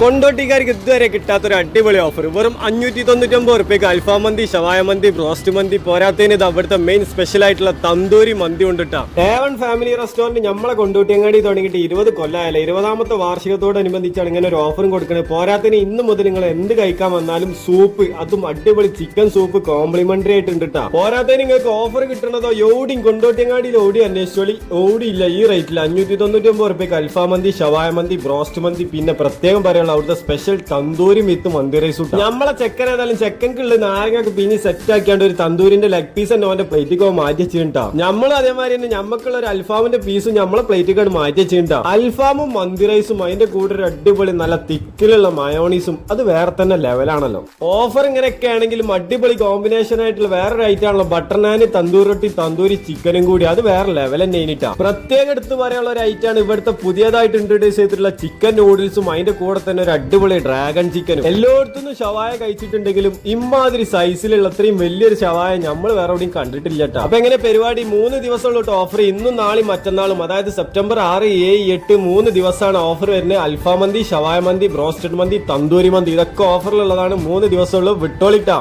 കൊണ്ടോട്ടിക്കാർക്ക് ഇതുവരെ കിട്ടാത്തൊരു അടിപൊളി ഓഫർ വെറും അഞ്ഞൂറ്റി തൊണ്ണൂറ്റൊമ്പത് റുപ്യക്ക് അൽഫാം മന്തി ഷവായ മന്തി ബ്രോസ്റ്റ് മന്തി പോരാത്തതിന് ഇത് അവിടുത്തെ മെയിൻ സ്പെഷ്യൽ ആയിട്ടുള്ള തന്തൂരി മന്തി കൊണ്ടിട്ടാ. ഏവൺ ഫാമിലി റെസ്റ്റോറന്റ് നമ്മളെ കൊണ്ടോട്ടിയങ്ങാടി തുടങ്ങിയിട്ട് ഇരുപത് കൊല്ലമായാലും ഇരുപതാമത്തെ വാർഷികത്തോടനുബന്ധിച്ചാണ് ഇങ്ങനെ ഒരു ഓഫറും കൊടുക്കുന്നത് പോരാത്തതിന് ഇന്ന് മുതൽ നിങ്ങൾ എന്ത് കഴിക്കാൻ വന്നാലും സൂപ്പ് അതും അടിപൊളി ചിക്കൻ സൂപ്പ് കോംപ്ലിമെന്ററി ആയിട്ട് ഉണ്ട് ട്ടാ. പോരാത്തതിന് നിങ്ങൾക്ക് ഓഫർ കിട്ടണതോ എവിടെയും കൊണ്ടോട്ടിയങ്ങാടിയിൽ ഓടി അന്വേഷിച്ചോളി. ഓടിയില്ല ഈ റേറ്റിൽ അഞ്ഞൂറ്റി തൊണ്ണൂറ്റി ഒമ്പത് റുപ്യക്ക് അൽഫാം മന്തി ഷവായ മന്തി ബ്രോസ്റ്റ് മന്തി പിന്നെ പ്രത്യേകം പറയാനുള്ള അവിടുത്തെ special tandoori with mandi rice നമ്മളെ ചെക്കൻ ഏതായാലും ചെക്കൻക്കുള്ള നാരങ്ങക്ക് പിന്നെ സെറ്റ് ആക്കിയാണ്ട് ഒരു തന്തൂരിന്റെ ലെഗ് പീസ് തന്നെ അവന്റെ പ്ലേറ്റിക്കോ മാറ്റി വെച്ചിട്ടാ നമ്മൾ അതേമാതിരി തന്നെ നമ്മക്കുള്ള ഒരു അൽഫാമിന്റെ പീസും നമ്മളെ പ്ലേറ്റിക്കാണ് മാറ്റി വെച്ചിട്ടാ അൽഫാമും മന്തി റൈസും അതിന്റെ കൂടെ ഒരു അടിപൊളി നല്ല തിക്കിലുള്ള മയോണീസും അത് വേറെ തന്നെ ലെവലാണല്ലോ ഓഫർ ഇങ്ങനെയൊക്കെ ആണെങ്കിലും അടിപൊളി കോമ്പിനേഷൻ ആയിട്ടുള്ള വേറൊരു ഐറ്റം ആണല്ലോ. ബട്ടർ നാൻ തന്തൂർ റൊട്ടി തന്തൂരി ചിക്കനും കൂടി. അത് വേറെ ലെവൽ തന്നെ ഇനിട്ടാ. പ്രത്യേകം എടുത്ത് പറയാനുള്ള ഒരു ഐറ്റം ആണ് ഇവിടുത്തെ പുതിയതായിട്ട് ഇൻട്രൊഡ്യൂസ് ചെയ്തിട്ടുള്ള ചിക്കൻ നൂഡിൽസും അതിന്റെ കൂടെ തന്നെ ഒരു അടിപൊളി ഡ്രാഗൺ ചിക്കനും എല്ലായിടത്തുനിന്നും ഷവായ കഴിച്ചിട്ടുണ്ടെങ്കിലും ഇമാതിരി സൈസിലുള്ള അത്രയും വലിയൊരു ഷവായ നമ്മൾ വേറെ എവിടെയും കണ്ടിട്ടില്ല കേട്ടോ അപ്പൊ എങ്ങനെ പരിപാടി? മൂന്ന് ദിവസമുള്ള ഓഫർ ഇന്നും നാളെയും മറ്റന്നാളും. അതായത് സെപ്റ്റംബർ ആറ് ഏഴ് എട്ട് മൂന്ന് ദിവസമാണ് ഓഫർ വരുന്നത്. അൽഫാ മന്തി ഷവായ mandi broasted mandi tandoori mandi. ഇതൊക്കെ ഓഫറിലുള്ളതാണ് മൂന്ന് ദിവസമുള്ള. വിട്ടോളിട്ടാ